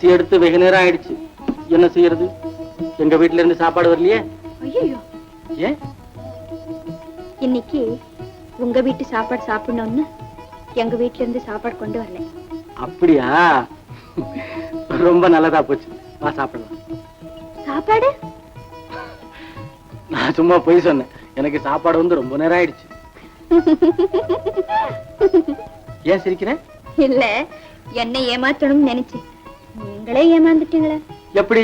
பசி எடுத்து வெகு நேரம் ஆயிடுச்சு. என்ன செய்யறது? எங்க வீட்டுல இருந்து சாப்பாடு வரலையே? ஏன் இன்னைக்கு உங்க வீட்டு சாப்பாடு சாப்பிடணும்னு எங்க வீட்ல இருந்து சாப்பாடு கொண்டு வரல. அப்படியா? ரொம்ப நல்லதா போச்சு. வா சாப்பிடலாம். சாப்பாடு? நான் சும்மா போய் சொன்னேன். எனக்கு சாப்பாடு வந்து ரொம்ப நேரம் ஆயிடுச்சு. ஏன் சிரிக்கிறேன் இல்ல என்ன ஏமாத்தணும்னு நினைச்சேன். நீங்களே ஏமாந்துட்டீங்களே. எப்படி?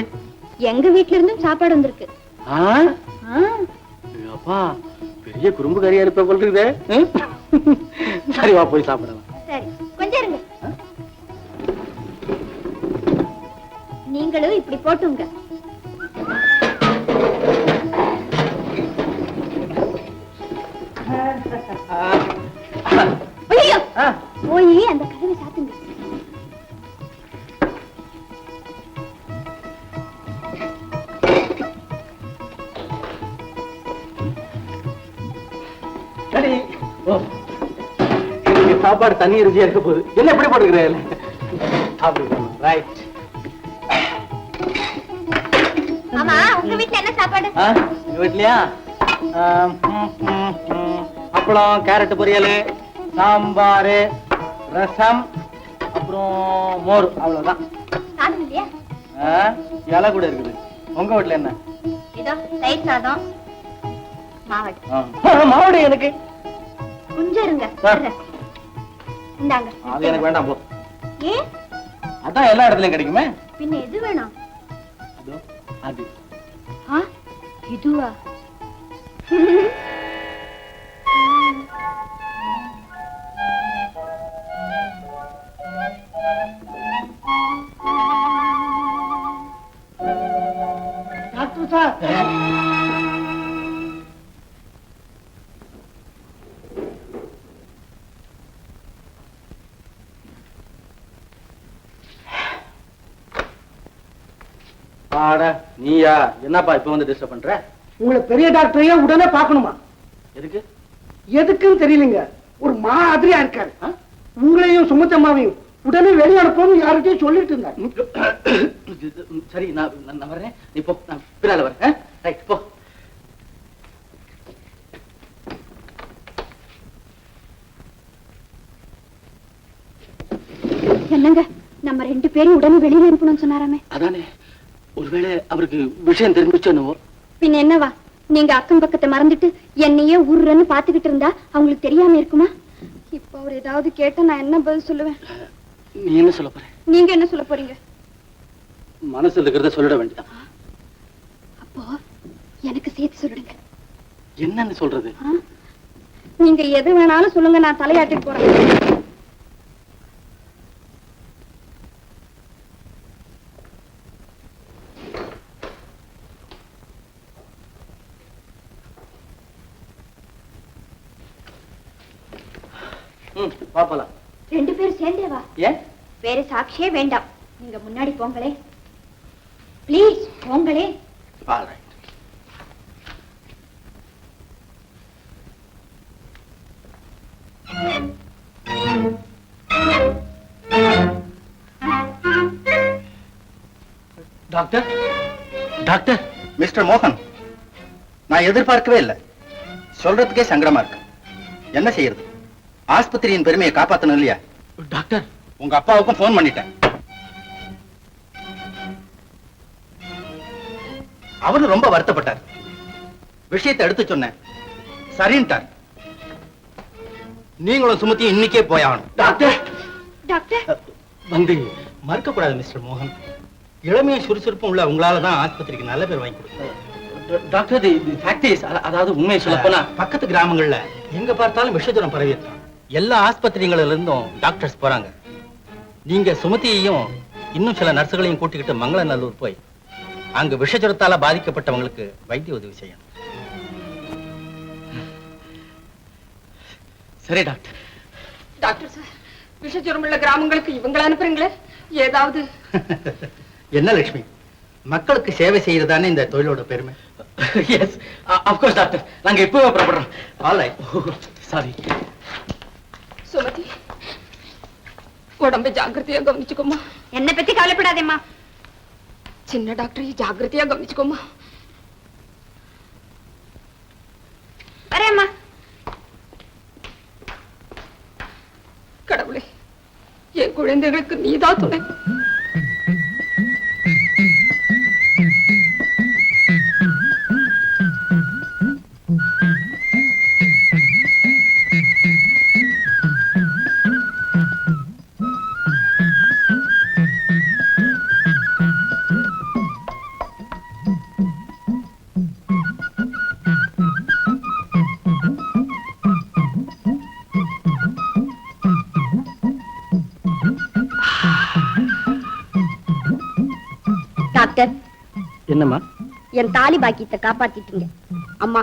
எங்க வீட்ல இருந்தும் சாப்பாடு வந்திருக்கு. அப்பா பெரிய குறும்பு கறியா இருப்ப போல் இருக்குதே ம்? சரி வா போய் சாப்பிடலாம். சரி கொஞ்சம் இருங்க. நீங்களும் இப்படி போட்டுங்க. போய் அந்த கதவை சாத்துங்க சாப்பாடு தண்ணி ருசியா இருக்க போகுது. என்ன எப்படி போட்டுக்கிறேன் ரைட் ஆமா உங்க வீட்ல என்ன சாப்பாடு? எங்க வீட்லயா? ஆம், ம், ம், ம். அப்பளம் கேரட் பொரியல் சாம்பார் ரசம் அப்புறம் மோர். அவ்வளவுதான். இலை கூட இருக்குது. உங்க வீட்ல என்ன? மாவடு. மாவுடு எனக்கு. கொஞ்சம் இருங்க ஆ. வர்றேன். இந்தாங்க. அது எனக்கு வேண்டாம் போ. ஏன் அதான் எல்லா இடத்துலயும் கிடைக்குமே. பின்ன எது வேணும்? அதோ, அது. ஆ இதுவா? Doctor sir. என்னப்பா இப்ப வந்து டிஸ்டர்ப் பண்ற? உங்களை பெரிய டாக்டரையே உடனே பார்க்கணுமா? எதுக்கு? எதுக்குன்னு தெரியலங்க. ஒரு மாதிரியா இருக்காரு? உங்களையும் சுமத்தம்மாவையும் உடனே வெளியே அனுப்பணும் யார்கிட்டயும் சொல்லிட்டு இருந்தார். சரி நான் நான் நீ போ நான் பின்னால வரேன். ரைட் போ. என்னங்க? நம்ம ரெண்டு பேரும் உடனே வெளியில அனுப்பணும்னு சொன்னாராமே. அதானே. ஒருவேளை அவருக்கு விஷயம் தெரிஞ்சிச்சோ என்னவோ? பின்ன என்னவா? நீங்க அக்கம் பக்கத்தை மறந்துட்டு என்னையே உருன்னு பாத்துக்கிட்டு இருந்தா அவங்களுக்கு தெரியாம இருக்குமா? இப்ப அவர் ஏதாவது கேட்டா நான் என்ன பதில் சொல்லுவேன்? நீ என்ன சொல்ல போற? நீங்க என்ன சொல்ல போறீங்க? மனசுல இருக்கிறத சொல்லிட வேண்டியதான் அப்போ எனக்கு சேர்த்து சொல்லுங்க என்னன்னு சொல்றது? நீங்க எது வேணாலும் சொல்லுங்க நான் தலையாட்டிட்டு போறேன் ம் பாப்பலாம். ரெண்டு பேரும் சேர்ந்தே வா ஏன்? வேற சாட்சியே வேண்டாம். நீங்க முன்னாடி போங்களே. ப்ளீஸ் போங்களே. டாக்டர் டாக்டர் மிஸ்டர் மோகன் நான் எதிர்பார்க்கவே இல்லை. சொல்றதுக்கே சங்கடமா இருக்கு. என்ன செய்யறது? ஆஸ்பத்திரியின் பெருமையை காப்பாத்தணும் இல்லையா? டாக்டர். உங்க அப்பாவுக்கும் ஃபோன் பண்ணிட்டேன். அவரு ரொம்ப வருத்தப்பட்டார். விஷயத்தை எடுத்து சொன்னேன். சரின்ட்டார். நீங்களும் சுமத்தியும் இன்னைக்கே போயாகணும் டாக்டர். டாக்டர். வந்து மறுக்க கூடாது மிஸ்டர் மோகன். இளமையும் சுறுசுறுப்பும் உள்ள உங்களால தான் ஆஸ்பத்திரிக்கு நல்ல பேர் வாங்கி கொடுக்கும் டாக்டர் தி ஃபேக்ட் இஸ் அதாவது உண்மையை சொல்ல போனா பக்கத்து கிராமங்கள்ல எங்க பார்த்தாலும் விஷஜுரம் பரவி இருக்கான் எல்லா ஆஸ்பத்திரிகள்ல இருந்தும் டாக்டர்ஸ் போறாங்க. நீங்க சுமதியையும் இன்னும் சில நர்சுகளையும் கூட்டிக்கிட்டு மங்களநல்லூர் போய் அங்க விஷஜுரத்தால பாதிக்கப்பட்டவங்களுக்கு வைத்திய உதவி செய்யணும். சரி டாக்டர். டாக்டர் சார் விஷஜுரம் உள்ள கிராமங்களுக்கு இவங்களை அனுப்புறீங்களே? ஏதாவது? என்ன லட்சுமி? மக்களுக்கு சேவை செய்யறதானே இந்த தொழிலோட பெருமை? Yes of course doctor. நாங்க இப்பவே புறப்படுறோம். ஆலை சாரி சுமதி உடம்ப ஜாக்கிரதையா கவனிச்சுக்கோமா என்ன பத்தி கவலைப்படாதேம்மா. சின்ன டாக்டரை ஜாக்கிரதையா கவனிச்சுக்கோமா வரேம்மா. கடவுளே என் குழந்தைகளுக்கு நீதான் துணை. தாலி பாக்கியத்தை காப்பாத்திட்டீங்க. அம்மா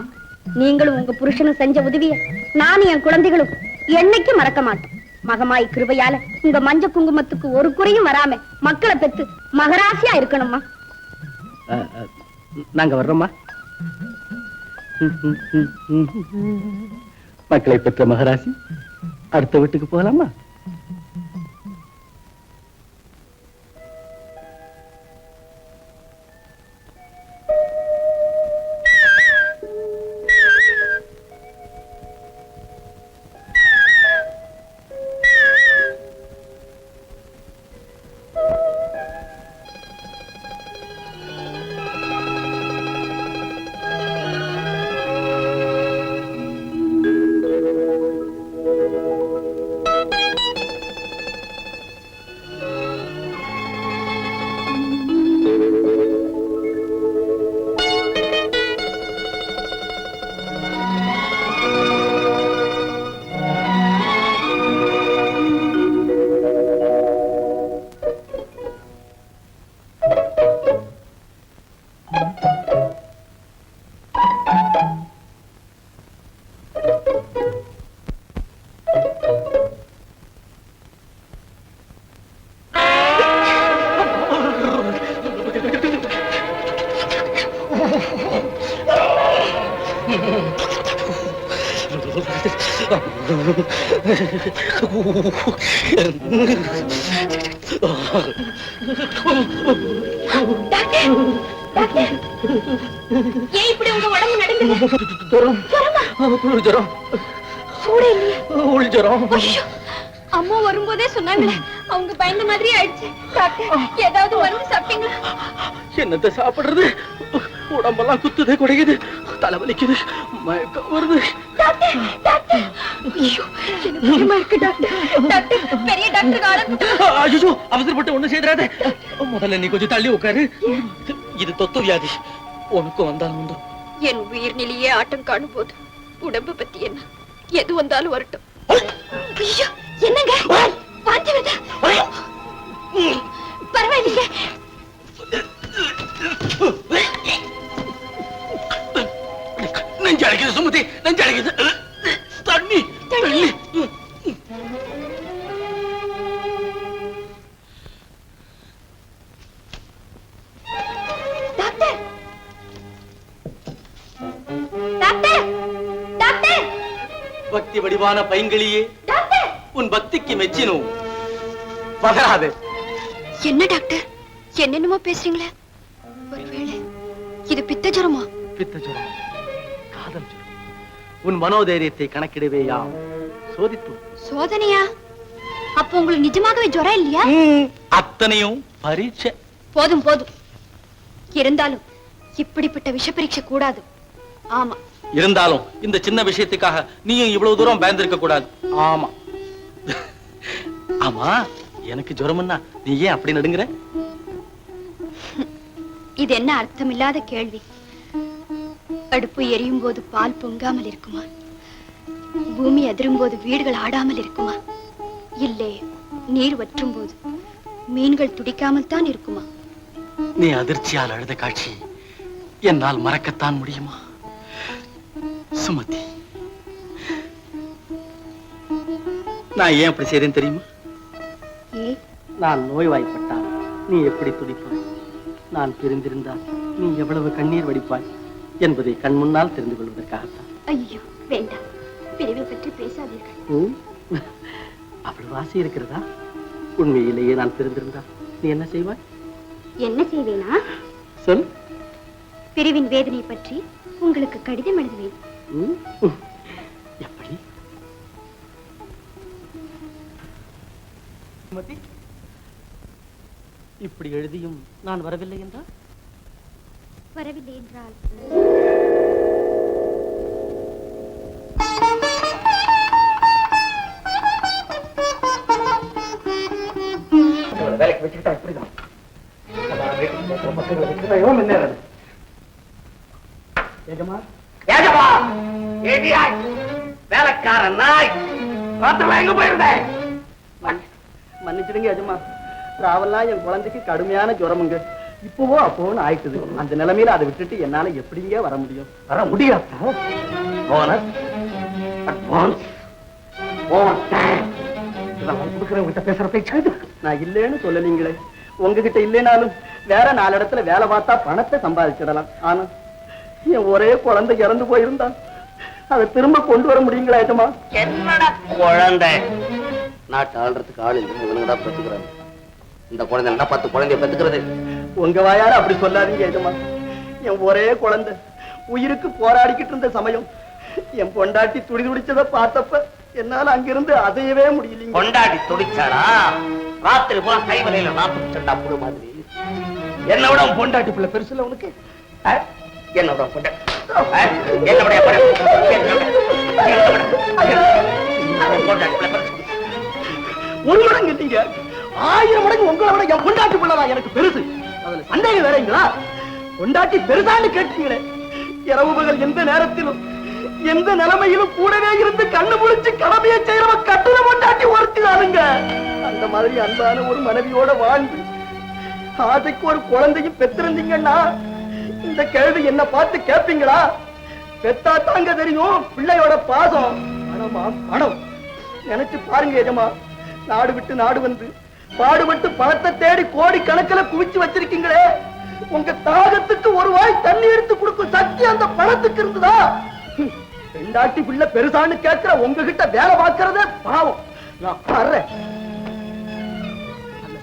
நீங்களும் உங்க புருஷனும் செஞ்ச உதவிய நானும் என் குழந்தைகளும் என்னைக்கும் மறக்க மாட்டோம். மகமாய் கிருபையால உங்க மஞ்ச குங்குமத்துக்கு ஒரு குறையும் வராம மக்களை பெத்து மகராசியா இருக்கணும்மா. நாங்க வர்றோம்மா. மக்களை பெற்ற மகராசி அடுத்த வீட்டுக்கு போகலாமா ஜுரம் ஜுரம். சூடு இல்லையா. உள் ஜுரம். அம்மா வரும்போதே சொன்னாங்களே அவங்க பயந்த மாதிரி ஆயிடுச்சு. டாக்டர் ஏதாவது மருந்து சாப்பிட்டீங்களா? என்னத்த சாப்பிடுறது? உடம்பெல்லாம் குத்துது குடையுது. தலைவலிக்குது மயக்கம் வருது. Doctor doctor. ஐயோ எனக்கு பயமா இருக்கு டாக்டர். டாக்டர் பெரிய டாக்டர் ஐயோ அவசரப்பட்டு ஒண்ணு செய்யறாத முதல்ல நீ கொஞ்சம் தள்ளி உட்காரு. இது- தொத்து வியாதி உனக்கும் வந்தாலும் என் உயிர்நிலையே ஆட்டம் காணும் போது உடம்பு பத்தி என்ன? எது வந்தாலும் வரட்டும். ஐயோ என்னங்க? வாந்தி வருதா பரவாயில்லைங்க நெஞ்சு அடைக்குது சுமதி. நெஞ்சு அடைக்குது. தண்ணி. தண்ணி. பக்தி வடிவான பைங்கிளியே. உன் பக்திக்கு மெச்சினோம் பதறாது என்ன டாக்டர்? என்னென்னமோ பேசுறீங்களே? ஒருவேளை இது பித்த ஜுரமா? பித்த ஜுரம். காதல் ஜுரம். உன் மனோதைரியத்தை கணக்கிடவேயா? சோதித்து சோதனையா? அப்போ உங்களுக்கு நிஜமாகவே ஜுரம் இல்லையா? அத்தனையும் பரீட்சை. போதும் போதும். இருந்தாலும் இப்படிப்பட்ட விஷ பரீட்சை கூடாது. ஆமா. இருந்தாலும் இந்த சின்ன விஷயத்துக்காக நீயும் இவ்வளவு தூரம் பயந்திருக்க கூடாது. ஆமா. ஆமா எனக்கு ஜுரம்னா நீ ஏன் அப்படி நடுங்குற? இது என்ன அர்த்தமில்லாத கேள்வி? அடுப்பு எரியும் போது பால் பொங்காமல் இருக்குமா? பூமி அதிரும் போது வீடுகள் ஆடாமல் இருக்குமா? இல்லை நீர் வற்றும் போது மீன்கள் துடிக்காமல் தான் இருக்குமா? நீ அதிர்ச்சியால் அழுத காட்சி என்னால் மறக்கத்தான் முடியுமா? சுமதி. நான் ஏன் அப்படி செய்றேன் தெரியுமா? நான் நோய்வாய்ப்பட்டால் நீ எப்படி துடிப்பாய்? நான் பிரிந்திருந்தால் நீ எவ்வளவு கண்ணீர் வடிப்பாய் என்பதை கண் முன்னால் தெரிந்து கொள்வதற்காகத்தான். ஐயோ வேண்டாம். பிரிவை பற்றி பேசாதீர்கள்? அவ்வளவு ஆசை இருக்கிறதா? உண்மையிலேயே நான் பிரிந்திருந்தால் நீ என்ன செய்வாய்? என்ன செய்வேனா? சொல். பிரிவின் வேதனை பற்றி உங்களுக்கு கடிதம் எழுதுவேன்? எப்படி? இப்படி எழுதியும் நான் வரவில்லை என்றால்? வரவில்லை என்றால். வேலைக்கு வச்சுக்கிட்டா இப்படிதான். வச்சுக்கிட்டா ஏஜமா ஏடியாய் வேலைக்கார நாய். ராத்திரில எங்க போயிருந்தேன்? மன்னிச்சிடுங்க எஜமா. ராவல்லாம் என் குழந்தைக்கு கடுமையான ஜுரமுங்க. இப்பவோ அப்போன்னு ஆயிட்டுது. அந்த நிலைமையில அதை விட்டுட்டு என்னால எப்படிங்க வர முடியும்? வர முடியாது? போனஸ் அட்வான்ஸ் ஓவர் டைம் இதெல்லாம் கொடுக்குறவங்கிட்ட பேசுற பேச்சு நான் இல்லைன்னு சொல்லலீங்களே உங்ககிட்ட இல்லைனாலும் வேற நாலு இடத்துல வேலை பார்த்தா பணத்தை சம்பாதிச்சிடலாம். ஆனா என் ஒரே குழந்தை இறந்து போயிருந்தான். அதை திரும்ப கொண்டு வர முடியுங்களா ஏஜமா என்னடா? குழந்தை. நாட்டு ஆள்றதுக்கு ஆள் இல்லை இவனுங்கடா இந்த குழந்தை என்ன பத்து குழந்தைய பெத்துக்கிறது. உங்க வாயால அப்படி சொல்லாதீங்க எஜமா என் ஒரே குழந்தை. உயிருக்கு போராடிக்கிட்டு இருந்த சமயம் என் பொண்டாட்டி துடி துடிச்சதை பார்த்தப்ப என்னால அங்கிருந்து அதையவே முடியலீங்க. கொண்டாடி துடிச்சாடா? ராத்திரி பூரா கை வலையில நாத்து சண்டா புடு மாதிரி. என்ன விட உன் பொண்டாட்டி பிள்ளை பெருசு இல்ல உனக்கு? ஆ? என்ன விட உன் பொண்டாட்டி ஆ? ஒரு மடங்கு நீங்க ஆயிரம் மடங்கு உங்களை விட என் கொண்டாட்டி பிள்ளைதான் எனக்கு பெருசு. அதுல சந்தேகம் வேறீங்களா கொண்டாட்டி பெருசான்னு கேட்டீங்களே. இரவு பகல் எந்த நேரத்திலும் எந்த நிலைமையிலும் கூடவே இருந்து கண்ணு முடிச்சு கடமையை செய்யறவ கட்டுல கொண்டாட்டி ஒருத்திதானுங்க. அந்த மாதிரி அன்பான ஒரு மனைவியோட வாழ்ந்து ஆசைக்கு ஒரு குழந்தையும் பெற்றிருந்தீங்கன்னா இந்த கேள்வி என்ன பார்த்து கேட்பீங்களா பெத்தா தாங்க தெரியும் பிள்ளையோட பாசம். பணமா பணம் நினைச்சு பாருங்க எஜமா நாடு விட்டு நாடு வந்து பாடுபட்டு பணத்தை தேடி கோடி கணக்கில் குவிச்சு வச்சிருக்கீங்களே. உங்க தாகத்துக்கு ஒரு வாய் தண்ணி எடுத்து கொடுக்கும் சக்தி அந்த பணத்துக்கு இருந்ததா? ஹம், பிள்ளை பெருசான்னு கேட்கிற உங்ககிட்ட வேலை பார்க்கறதே பாவம். நான் வர்றேன்.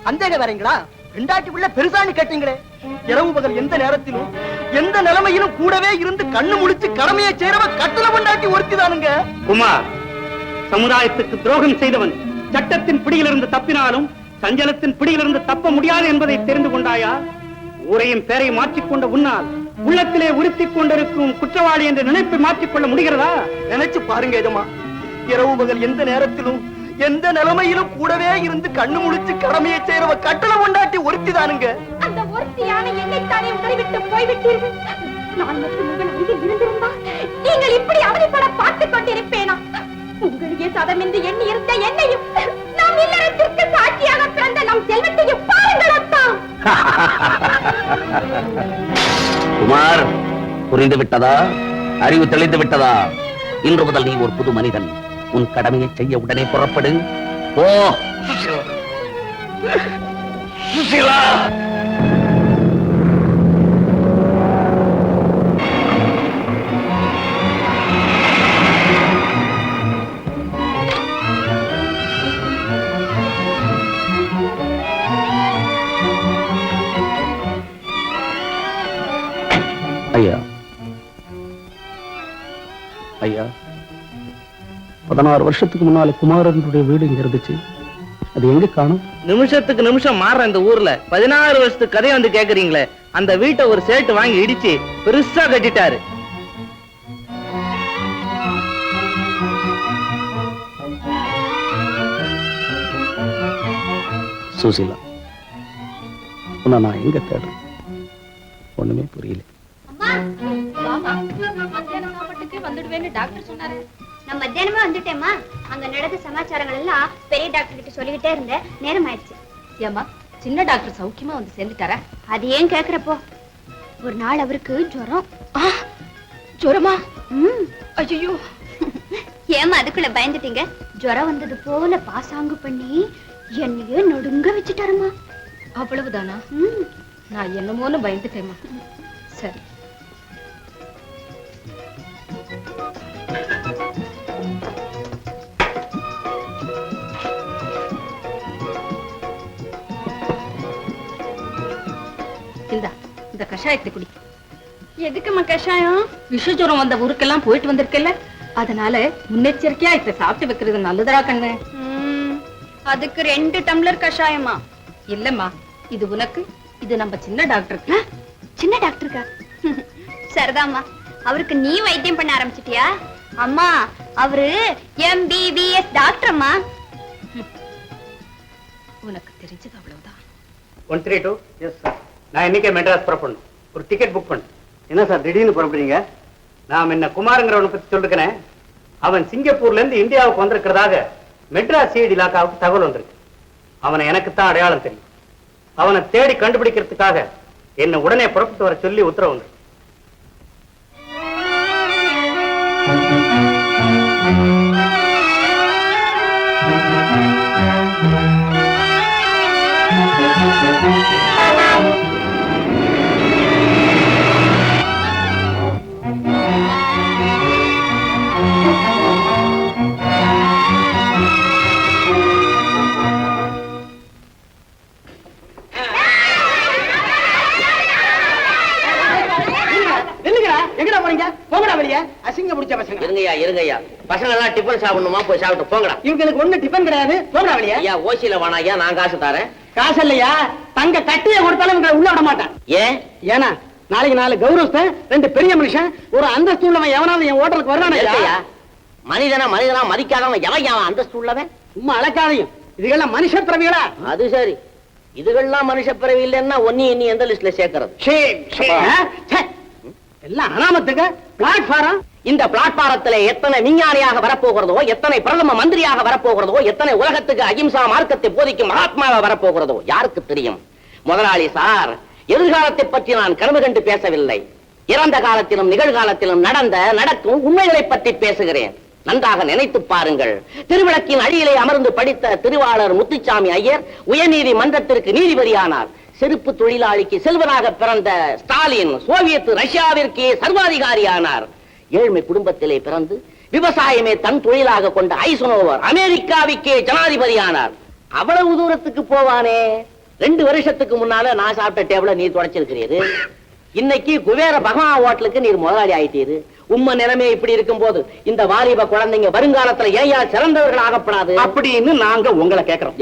சந்தேகம் வரீங்களா பெண்டாட்டி பிள்ளை பெருசான்னு கேட்டீங்களே? இரவு பகல் எந்த நேரத்திலும் எந்த நிலைமையிலும் கூடவே இருந்து கண்ணு முழிச்சு கடமையை செய்யறவ கட்டளை கொண்டாட்டி ஒருத்திதானுங்க. குமார் சமுதாயத்துக்கு துரோகம் செய்தவன் சட்டத்தின் பிடியிலிருந்து தப்பினாலும் சஞ்சலத்தின் பிடியிலிருந்து தப்ப முடியாது என்பதை தெரிந்து கொண்டாயா? ஊரையும் பேரை மாற்றிக்கொண்ட உன்னால் உள்ளத்திலே உறுத்திக் கொண்டிருக்கும் குற்றவாளி என்ற நினைப்பை மாற்றிக்கொள்ள முடிகிறதா? நினைச்சு பாருங்க எஜமா. இரவு பகல் எந்த நேரத்திலும் எந்த நிலைமையிலும் கூடவே இருந்து கண்ணு முழிச்சு கடமையை செய்யறவ கட்டளை கொண்டாட்டி ஒருத்திதானுங்க அந்த ஒருத்தியான என்னைத்தானே உங்களை விட்டு போய்விட்டீர்கள்? நான் மட்டும் உங்கள் அருகில் இருந்திருந்தால் நீங்கள் இப்படி அவதிப்பட பார்த்துக் கொண்டிருப்பேனா? உங்களையே சதமென்று எண்ணி இருந்த என்னையும் நம் இல்லறத்திற்கு சாட்சியாக பிறந்த நம் செல்வத்தையும் பாருங்கள் அத்தா. குமார் புரிந்து விட்டதா? அறிவு தெளிந்து விட்டதா? இன்று முதல் நீ ஒரு புது மனிதன். உன் கடமையை செய்ய உடனே புறப்படு. ஓ சுசிலா. சுசிலா. பதினாறு வருஷத்துக்கு முன்னால குமாரனுடைய வீடு இங்க இருந்துச்சு. அது எங்க காணும்? நிமிஷத்துக்கு நிமிஷம் மாறுற இந்த ஊர்ல. பதினாறு வருஷத்துக்கு கதையை வந்து கேக்குறீங்களே. அந்த வீட்டை ஒரு சேட்டு வாங்கி இடிச்சு பெருசா கட்டிட்டாரு. சுசிலா உன்னை நான் எங்க தேடுறேன்? ஒண்ணுமே புரியல. வந்துடுவேன்னு டாக்டர் சொன்னாரு. நான் மத்தியானமே வந்துட்டேம்மா. அங்க நடந்த சமாச்சாரங்கள் எல்லாம் பெரிய டாக்டர் கிட்ட சொல்லிக்கிட்டே இருந்தேன் நேரம் ஆயிடுச்சு ஏமா சின்ன டாக்டர் சௌக்கியமா வந்து சேர்ந்துட்டாரா? அது ஏன் கேக்குறப்போ? ஒரு நாள் அவருக்கு ஜுரம். ஜுரமா? ம். ஐயோ ஏமா அதுக்குள்ள பயந்துட்டீங்க? ஜுரம் வந்தது போல பாசாங்கு பண்ணி என்னையே நடுங்க வச்சுட்டாருமா அவ்வளவுதானா? ம். நான் என்னமோன்னு பயந்துட்டேம்மா. சரி. இந்தா இந்த கஷாயத்தை குடி. எதுக்குமா கஷாயம்? விஷஜுரம் வந்த ஊருக்கெல்லாம் போயிட்டு வந்திருக்கல அதனால முன்னெச்சரிக்கையா இத சாப்பிட்டு வைக்கிறது நல்லதா கண்ணு. அதுக்கு ரெண்டு டம்ளர் கஷாயமா? இல்லம்மா இது உனக்கு இது நம்ம சின்ன டாக்டருக்கு சின்ன டாக்டருக்கா? சரிதாம்மா அவருக்கு நீ வைத்தியம் பண்ண ஆரம்பிச்சிட்டியா? அம்மா அவரு எம்பிபிஎஸ் டாக்டர் அம்மா உனக்கு தெரிஞ்சது அவ்வளவுதான். One three two. Yes sir நான் இன்னைக்கே மெட்ராஸ் புறப்படணும். ஒரு டிக்கெட் புக் பண்ணு என்ன சார் திடீர்னு புறப்படுறீங்க? நான் என்ன குமாருங்கிறவனை பத்தி சொல்லிருக்கிறேன் அவன் சிங்கப்பூர்ல இருந்து இந்தியாவுக்கு வந்திருக்கிறதாக மெட்ராஸ் சிஐடி இலாக்காவுக்கு தகவல் வந்திருக்கு. அவனை எனக்கு தான் அடையாளம் தெரியும். அவனை தேடி கண்டுபிடிக்கிறதுக்காக என்னை உடனே புறப்பட்டு வர சொல்லி உத்தரவு வந்திருக்கு. You. சாப்பிடணுமா? போய் சாப்பிட்டு போங்கடா. இவங்களுக்கு ஒண்ணு டிபன் கிடையாது. போங்கடா ஐயா ஓசியில வேணா ஐயா நான் காசு தரேன். காசு இல்லையா? தங்க கட்டிய கொடுத்தாலும் இவங்களை உள்ள விட மாட்டேன். ஏன்? ஏன்னா நாளைக்கு நாலு கௌரவத்தை ரெண்டு பெரிய மனுஷன் ஒரு அந்தஸ்து உள்ளவன் எவனாவது என் ஹோட்டலுக்கு வர்றானே மனிதனா மனிதனா மதிக்காதவன் எவன் அவன் அந்தஸ்து உள்ளவன்? சும்மா அழக்காதையும் இதுகெல்லாம் மனுஷ பிறவிகளா? அது சரி. இதுகள்லாம் மனுஷ பிறவி இல்லைன்னா ஒன்னி இன்னி எந்த லிஸ்ட்ல சேர்க்கறது? எல்லாம் அனாமத்துக்கு பிளாட்ஃபாரம். இந்த பிளாட்பாரத்துல எத்தனை விஞ்ஞானியாக வரப்போகிறதோ எத்தனை பிரதம மந்திரியாக வரப்போகிறதோ எத்தனை உலகத்துக்கு அகிம்சா மார்க்கத்தை போதிக்கும் மகாத்மாவா வரப்போகிறதோ யாருக்கு தெரியும்? முதலாளி சார் எதிர்காலத்தை பற்றி நான் கனவு கண்டு பேசவில்லை. இறந்த காலத்திலும் நிகழ்காலத்திலும் நடந்த நடக்கும் உண்மைகளை பற்றி பேசுகிறேன். நன்றாக நினைத்து பாருங்கள். திருவிளக்கின் அடியிலே அமர்ந்து படித்த திருவாளர் முத்துச்சாமி ஐயர் உயர்நீதி மன்றத்திற்கு நீதிபதியானார். செருப்பு தொழிலாளிக்கு செல்வனாக பிறந்த ஸ்டாலின் சோவியத் ரஷ்யாவிற்கு சர்வாதிகாரியானார். ஏழ்மை குடும்பத்திலே பிறந்து விவசாயமே தன் தொழிலாக கொண்ட ஐசனோவர் அமெரிக்காவுக்கே ஜனாதிபதியானார். அவ்வளவு தூரத்துக்கு போவானே. ரெண்டு வருஷத்துக்கு முன்னால நான் சாப்பிட்ட டேபிள நீர் தொடச்சிருக்கிறீரு. இன்னைக்கு குபேர பகவான் ஹோட்டலுக்கு நீர் முதலாளி ஆயிட்டீரு. உம்ம நிலைமை இப்படி இருக்கும்போது இந்த வாலிப குழந்தைங்க வருங்காலத்துல ஏயா சிறந்தவர்கள் ஆகப்படாது அப்படின்னு நாங்க உங்களை கேட்கிறோம்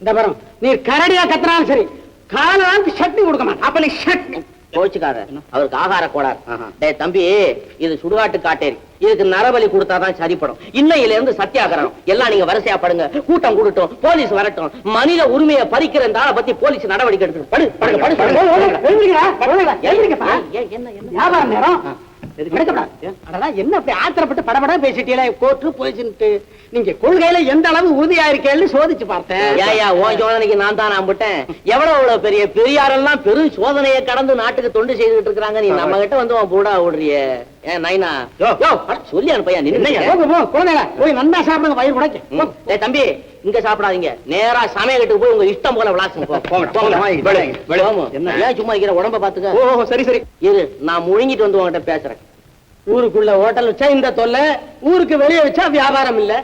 இந்த பரம் நீ கரடியா கத்துனாலும் சரி காலாக்கு சட்னி கொடுக்க மாட்டேன் அப்ப நீ சட்னி கோச்சுக்கார அவருக்கு ஆகார கோளாறு டேய் தம்பி இது சுடுகாட்டு காட்டேரி இதுக்கு நரபலி கொடுத்தாதான் சரிப்படும் இன்னையில இருந்து சத்தியாகிரகம் எல்லாம் நீங்க வரிசையா படுங்க கூட்டம் கூடட்டும் போலீஸ் வரட்டும் மனித உரிமையை பறிக்கிற இந்த ஆளை பத்தி போலீஸ் நடவடிக்கை எடுக்கணும் படு படுங்க படு படு. என்ன என்ன வியாபார நேரம் என்ன அப்படி ஆத்திரப்பட்டு படபட பேசிட்டீங்களே? கோர்ட்டு போலீஸ்ன்ட்டு. நீங்க கொள்கையில எந்த அளவு உறுதியா இருக்கேன்னு சோதிச்சு பார்த்தேன். ஏயா உன் சோதனைக்கு நான் தான் நம்பிட்டேன் எவ்வளவு எவ்வளவு பெரிய பெரியாரெல்லாம் பெரும் சோதனையை கடந்து நாட்டுக்கு தொண்டு செய்துட்டு இருக்காங்க நீ நம்ம கிட்ட வந்து உன் பூடா ஓடுறிய. ஏன் நைனா. யோ. யோ சொல்லி அனுப்பையா குழந்தைங்க போய் நன்னா சாப்பிடுங்க வயிறு உடைக்க ம். டேய் தம்பி இங்க சாப்பிடாதீங்க. நேரா சமையலுக்கு போய் உங்க இஷ்டம் போல விளாசுங்க? என்ன? ஏன் சும்மா இருக்கிற உடம்ப பாத்துக்க? ஓ சரி சரி. இரு நான் முழுங்கிட்டு வந்து உங்ககிட்ட பேசுறேன். ஊருக்குள்ள ஹோட்டல் வச்சா இந்த தொல்லை ஊருக்கு வெளியே வச்சா வியாபாரம் இல்ல.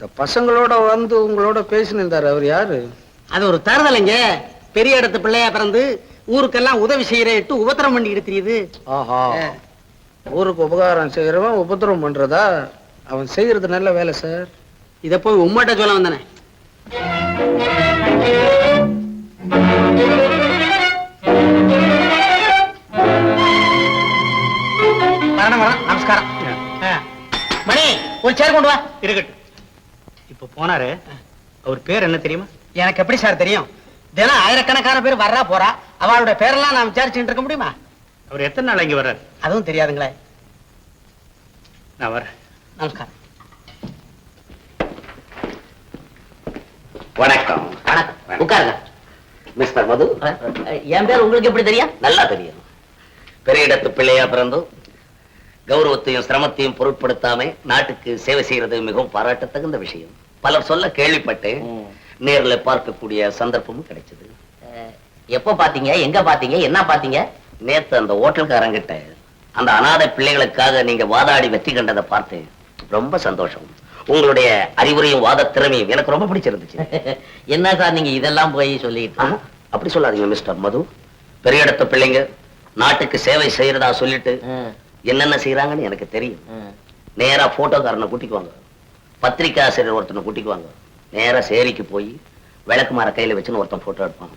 இந்த பசங்களோட வந்து உங்களோட பேசினிருந்தாரு அவர் யாரு? அது ஒரு தருதலைங்க. பெரிய இடத்து பிள்ளையா பிறந்து ஊருக்கெல்லாம் உதவி செய்யறேட்டு உபத்திரம் பண்ணிக்கிட்டு தெரியுது. ஆஹா. ஊருக்கு உபகாரம் செய்யறவன் உபத்திரவம் பண்றதா? அவன் செய்யறது நல்ல வேலை சார். இத போய் உம்மட்ட சொல்ல வந்தனே. நமஸ்காரம். ஆ. மணி ஒரு சேர் கொண்டு வா. இருக்கட்டும். இப்ப போனாரு. அவர் பேர் என்ன தெரியுமா? எனக்கு எப்படி சார் தெரியும்? தினம் ஆயிரக்கணக்கான பேர் வர்றா போறா. அவளோட பேரெல்லாம் நான் விசாரிச்சுட்டு இருக்க முடியுமா? அவர் எத்தனை நாள் இங்க வர்றாரு? அதுவும் தெரியாதுங்களே. நான் வரேன் நமஸ்காரம். வணக்கம். வணக்கம். உட்காருங்க. மிஸ்டர் மது என் பேர் உங்களுக்கு எப்படி தெரியும்? நல்லா தெரியும். பெரிய இடத்து பிள்ளையா பிறந்து கௌரவத்தையும் சிரமத்தையும் பொருட்படுத்தாம நாட்டுக்கு சேவை செய்யறது மிகவும் பாராட்டத்தகுந்த விஷயம். பலர் சொல்ல கேள்விப்பட்டேன் நேர்ல பார்க்கக்கூடிய சந்தர்ப்பமும் கிடைச்சது. எப்போ பாத்தீங்க? எங்க பாத்தீங்க? என்ன பாத்தீங்க? நேத்து அந்த ஹோட்டல்காரங்கிட்ட அந்த அனாதை பிள்ளைகளுக்காக நீங்க வாதாடி வெற்றி கண்டதை பார்த்தேன் ரொம்ப சந்தோஷம். உங்களுடைய அறிவுரையும் வாத திறமையும் எனக்கு ரொம்ப பிடிச்சிருந்துச்சு. என்ன சார் நீங்க இதெல்லாம் போய் சொல்லிட்டு? அப்படி சொல்லாதீங்க மிஸ்டர் மது. பெரிய இடத்து பிள்ளைங்க நாட்டுக்கு சேவை செய்யறதா சொல்லிட்டு என்னென்ன செய்யறாங்கன்னு எனக்கு தெரியும். நேரா போட்டோக்காரனை கூட்டிக்குவாங்க பத்திரிக்கை ஆசிரியர் ஒருத்தனை கூட்டிக்குவாங்க நேரா சேரிக்கு போய் விளக்குமார கையில வச்சுன்னு ஒருத்தன் போட்டோ எடுப்பான்.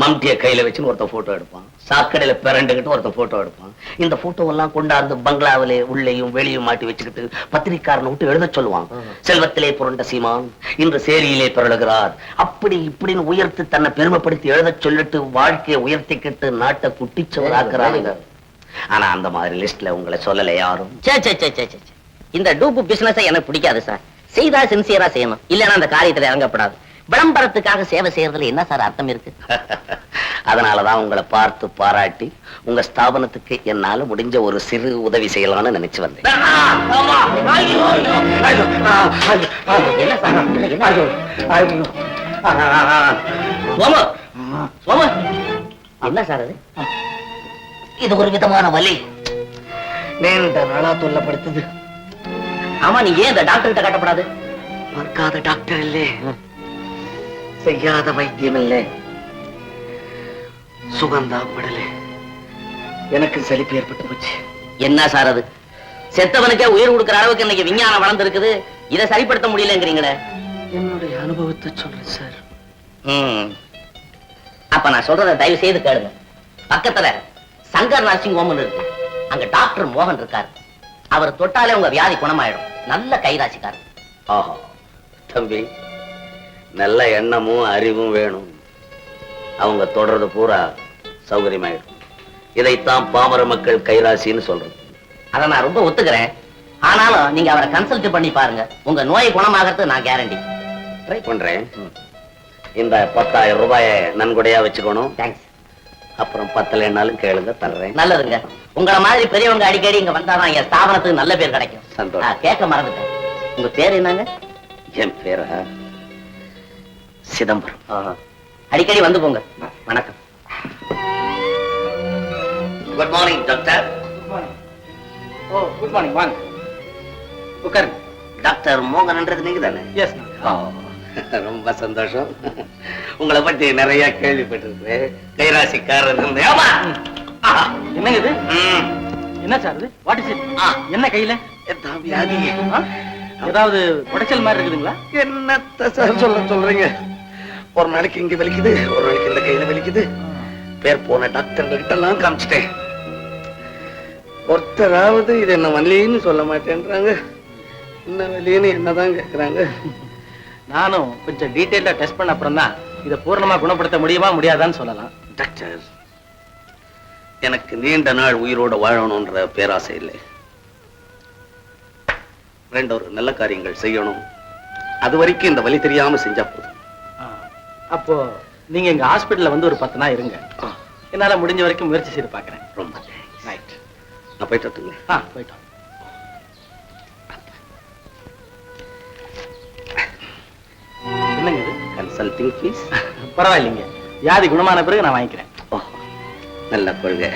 மம்டிய கையில வச்சுன்னு ஒருத்தன் போட்டோ எடுப்பான். சாக்கடையில பிறண்டுகிட்டு ஒருத்தன் போட்டோ எடுப்பான். இந்த போட்டோ எல்லாம் கொண்டாந்து பங்களாவிலே உள்ளேயும் வெளியும் மாட்டி வச்சுக்கிட்டு பத்திரிக்காரனை விட்டு எழுத சொல்லுவான் செல்வத்திலே புரண்ட சீமான் இன்று சேரியிலே பிறழுகிறார் அப்படி இப்படின்னு உயர்த்தி தன்னை பெருமைப்படுத்தி எழுத சொல்லிட்டு வாழ்க்கையை உயர்த்திக்கிட்டு நாட்டை குட்டிச்சவர் ஆக்குறானுங்க ஆனா அந்த மாதிரி லிஸ்ட்ல உங்களை சொல்லல யாரும். இந்த டூப்பு பிசினஸ் எனக்கு பிடிக்காது சார் செய்தா சின்சியரா செய்யணும். இல்லைன்னா அந்த காரியத்துல இறங்கப்படாது. விளம்பரத்துக்காக சேவை செய்யறதுல என்ன சார் அர்த்தம் இருக்கு? அதனாலதான் உங்களை பார்த்து பாராட்டி உங்க ஸ்தாபனத்துக்கு என்னால முடிஞ்ச ஒரு சிறு உதவி செய்யலாம்னு நினைச்சு வந்தேன். என்ன சார்? அது? இது ஒரு விதமான வலி. நீண்ட நாளா தொல்லப்படுத்துது. ஆமா நீ ஏன் இந்த டாக்டர் கிட்ட கட்டப்படாது? பார்க்காத டாக்டர் இல்லே. செய்யாத வைத்தியம் இல்லே. சுகந்தாப்படலே எனக்கு சலிப்பு ஏற்பட்டு போச்சு. என்ன சார் அது? செத்தவனுக்கே உயிர் கொடுக்கிற அளவுக்கு இன்னைக்கு விஞ்ஞானம் வளர்ந்துருக்குது. இதை சரிப்படுத்த முடியலங்கிறீங்களே. என்னுடைய அனுபவத்தை சொல்றேன் சார். அப்ப நான் சொல்றத தயவு செய்து கேளுங்க. பக்கத்துல சங்கர் நர்சிங் ஹோம்னு இருக்கு. அங்க டாக்டர் மோகன் இருக்காரு. அவர் தொட்டாலே உங்க வியாதி குணமாயிடும். நல்ல கைராசிக்காரர். ஆஹா. தம்பி நல்ல எண்ணமும் அறிவும் வேணும். அவங்க தொடர்றது பூரா சௌகரியமாயிடும். இதைத்தான் பாமர மக்கள் கைராசின்னு சொல்றது. அதை நான் ரொம்ப ஒத்துக்கிறேன். ஆனாலும் நீங்க அவரை கன்சல்ட் பண்ணி பாருங்க. உங்க நோய் குணமாகறது நான் கேரண்டி ட்ரை பண்றேன். இந்த பத்தாயிரம் ரூபாய நன்கொடையா வச்சுக்கணும். தேங்க்ஸ் அப்புறம் பத்தலைன்னாலும் கேளுங்க தர்றேன். நல்லதுங்க. உங்கள மாதிரி பெரியவங்க அடிக்கடி இங்க வந்தாதான் என் ஸ்தாபனத்துக்கு நல்ல பேர் கிடைக்கும். சந்தோஷம். கேட்க மறந்துட்டேன். உங்க பேர் என்னங்க? என் பேரா? சிதம்பரம். அடிக்கடி வந்து போங்க. வணக்கம். குட் மார்னிங் டாக்டர் ஓ குட் மார்னிங் வாங்க. உட்காருங்க. டாக்டர் மோகன்ன்றது நீங்க தானே எஸ் ரொம்ப சந்தோஷம். உங்களை பத்தி நிறைய கேள்விப்பட்டிருக்கிறேன். கைராசிக்காரர். என்னங்க இது. என்ன சார் இது? What is it. என்ன கையில? ஏதாவது உடைச்சல் மாதிரி இருக்குதுங்களா? என்னத்த சார் சொல்ல சொல்றீங்க? ஒரு நாளைக்கு இங்க வலிக்குது ஒரு நாளைக்கு இந்த கையில வலிக்குது. பேர் போன டாக்டர் கிட்ட எல்லாம் காமிச்சிட்டேன். ஒருத்தராவது இது என்ன வலின்னு சொல்ல மாட்டேன்றாங்க. என்ன வலின்னு என்னதான் கேக்குறாங்க. நானும் கொஞ்சம் டீடைல்டா டெஸ்ட் பண்ண அப்புறம் தான் இதை பூர்ணமா குணப்படுத்த முடியுமா முடியாதான்னு சொல்லலாம். டாக்டர் எனக்கு நீண்ட நாள் உயிரோட வாழணும்ன்ற பேராசை இல்லை. ரெண்டு ஒரு நல்ல காரியங்கள் செய்யணும். அது வரைக்கும் இந்த வலி தெரியாம செஞ்சா போதும். அப்போ நீங்க எங்க ஹாஸ்பிடல்ல வந்து ஒரு பத்து நாள் இருங்க. என்னால முடிஞ்ச வரைக்கும் முயற்சி செய்து பார்க்கறேன். ரொம்ப. ரைட் நான் போயிட்டு வரட்டுங்களா? ஆ போயிட்டோம் என்னங்க இது? கன்சல்டிங் ஃபீஸ் பரவாயில்லைங்க. வியாதி குணமான பிறகு நான் வாங்கிக்கிறேன். நல்ல கொள்கை.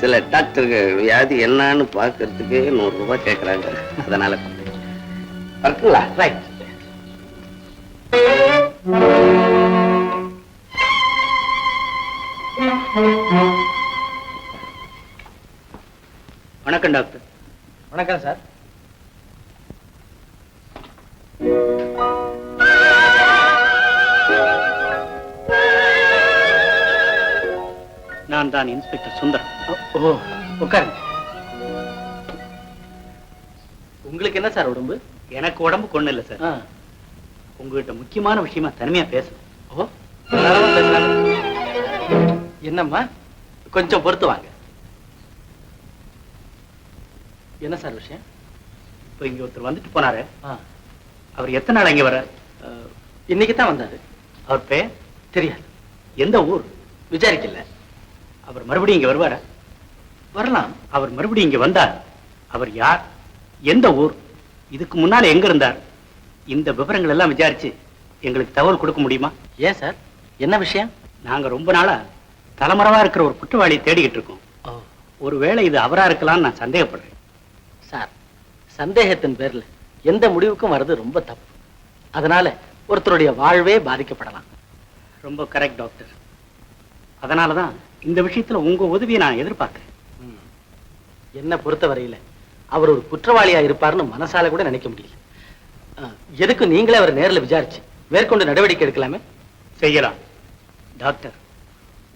சில டாக்டர்கள் வியாதி என்னன்னு பார்க்கறதுக்கு நூறு ரூபாய் கேட்கறாங்க அதனால இருக்குங்களா ரைட் வணக்கம் டாக்டர். வணக்கம் சார். நான் தான் இன்ஸ்பெக்டர் சுந்தரம். ஓ உட்காருங்க. உங்களுக்கு என்ன சார் உடம்பு? எனக்கு உடம்பு கொண்டு இல்லை சார். உங்ககிட்ட முக்கியமான விஷயமா தனிமையா பேசணும். ஓ. என்னம்மா? கொஞ்சம் பொறுத்து வாங்க. என்ன சார் விஷயம்? இப்போ இங்க ஒருத்தர் வந்துட்டு போனாரு. அவர் எத்தனை நாள் இங்க வர இன்னைக்கு தான் வந்தாரு. அவர் பேர் தெரியாது. எந்த ஊர்? விசாரிக்கல. அவர் மறுபடியும் இங்க வருவாரா? வரலாம். அவர் மறுபடியும் இங்க வந்தார். அவர் யார்? எந்த ஊர்? இதுக்கு முன்னால எங்க இருந்தார்? இந்த விவரங்கள் எல்லாம் விசாரிச்சு எங்களுக்கு தகவல் கொடுக்க முடியுமா? ஏன் சார்? என்ன விஷயம்? நாங்க ரொம்ப நாளா தலைமறைவா இருக்கிற ஒரு குற்றவாளியை தேடிக்கிட்டு இருக்கோம். ஒருவேளை இது அவரா இருக்கலாம்னு நான் சந்தேகப்படுறேன். சார் சந்தேகத்தின் பேர்ல எந்த முடிவுக்கும் வர்றது ரொம்ப தப்பு. அதனால ஒருத்தருடைய வாழ்வே பாதிக்கப்படலாம். ரொம்ப கரெக்ட் டாக்டர் அதனாலதான் இந்த விஷயத்துல உங்க உதவியை நான் எதிர்பார்க்கிறேன். என்ன பொறுத்தவரையில அவர் ஒரு குற்றவாளியா இருப்பார்னு மனசால கூட நினைக்க முடியல. எதுக்கு நீங்களே அவர் நேர்ல விசாரிச்சு மேற்கொண்டு நடவடிக்கை எடுக்கலாமே? செய்யலாம். டாக்டர்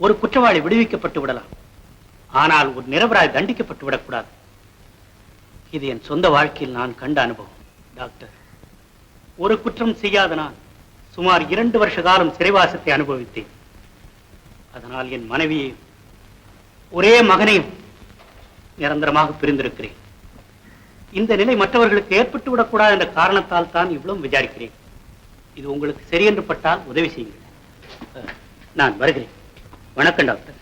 ஒரு குற்றவாளி விடுவிக்கப்பட்டு விடலாம். ஆனால் ஒரு நிரபராய் தண்டிக்கப்பட்டு விடக்கூடாது. இது என் சொந்த வாழ்க்கையில் நான் கண்ட அனுபவம் டாக்டர். ஒரு குற்றம் செய்யாத நான் சுமார் இரண்டு வருஷ காலம் சிறைவாசத்தை அனுபவித்தேன். அதனால் என் மனைவியையும் ஒரே மகனையும் நிரந்தரமாக பிரிந்திருக்கிறேன். இந்த நிலை மற்றவர்களுக்கு ஏற்பட்டு விடக்கூடாது என்ற காரணத்தால் தான் இவ்வளவு விசாரிக்கிறேன். இது உங்களுக்கு சரியென்று பட்டால் உதவி செய்யுங்கள். நான் வருகிறேன். வணக்கம் டாக்டர்.